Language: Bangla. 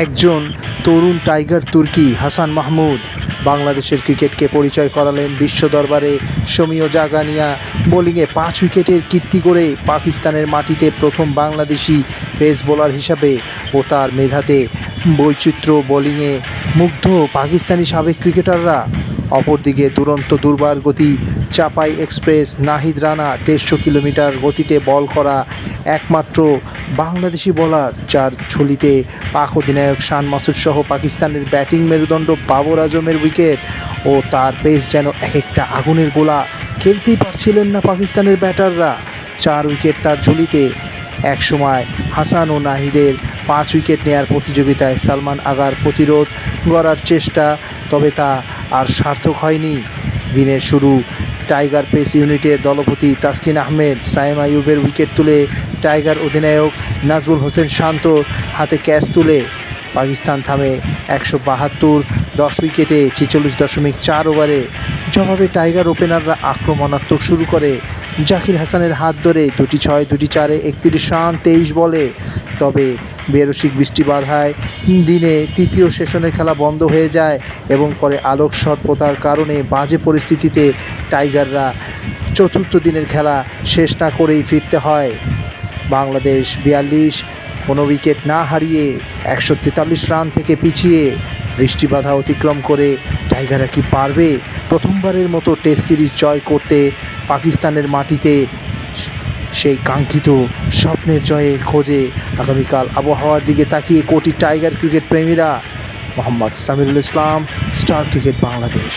একজন তরুণ টাইগার তুর্কি হাসান মাহমুদ। বাংলাদেশের ক্রিকেটকে পরিচয় করালেন বিশ্ব দরবারে সমীয় জাগানিয়া। বোলিংয়ে পাঁচ উইকেটের কীর্তি করে পাকিস্তানের মাটিতে প্রথম বাংলাদেশি পেস বোলার হিসাবে ও তার মেধাতে বৈচিত্র্য বোলিংয়ে মুগ্ধ পাকিস্তানি সাবেক ক্রিকেটাররা। অপরদিকে দুরন্ত দুর্বার গতি, চাপাই এক্সপ্রেস, নাহিদ রানা দেড়শো কিলোমিটার গতিতে বল করা একমাত্র বাংলাদেশি বোলার যার ঝুলিতে পাক অধিনায়ক শান মাসুদ সহ পাকিস্তানের ব্যাটিং মেরুদণ্ড বাবর আজমের উইকেট ও তার পেস যেন এক একটা আগুনের গোলা। খেলতেই পারছিলেন না পাকিস্তানের ব্যাটাররা। চার উইকেট তার ঝুলিতে। একসময় হাসান ও নাহিদের পাঁচ উইকেট নেয়ার প্রতিযোগিতায় সালমান আগার প্রতিরোধ গড়ার চেষ্টা, তবে তা আর সার্থক হয়নি। দিনের শুরু, টাইগার পেস ইউনিটের দলপতি তাসকিন আহমেদ সাইম আইয়ুবের উইকেট তুলে টাইগার অধিনায়ক নাজমুল হোসেন শান্ত হাতে ক্যাচ তুলে। পাকিস্তান থামে একশো বাহাত্তর, দশ উইকেটে ছেচল্লিশ দশমিক চার ওভারে। জবাবে টাইগার ওপেনাররা আক্রমণাত্মক শুরু করে। জাকির হাসানের হাত ধরে দুটি ছয়, দুটি চারে একত্রিশ রান, তেইশ বলে। তবে বেরসিক বৃষ্টি বাধায় দিনে তৃতীয় সেশনের খেলা বন্ধ হয়ে যায় এবং পরে আলোক স্বল্পতার কারণে বাজে পরিস্থিতিতে টাইগাররা চতুর্থ দিনের খেলা শেষ না করেই ফিরতে হয়। বাংলাদেশ বিয়াল্লিশ, কোনো উইকেট না হারিয়ে একশো তেতাল্লিশ রান থেকে পিছিয়ে বৃষ্টি বাধা অতিক্রম করে টাইগাররা কি পারবে? প্রথমবারের মতো টেস্ট সিরিজ জয় করতে পাকিস্তানের মাটিতে সেই কাঙ্ক্ষিত স্বপ্নের জয়ের খোঁজে আগামীকাল আবহাওয়ার দিকে তাকিয়ে কোটি টাইগার ক্রিকেট প্রেমীরা, মোহাম্মদ সামিরুল ইসলাম, স্টার ক্রিকেট বাংলাদেশ।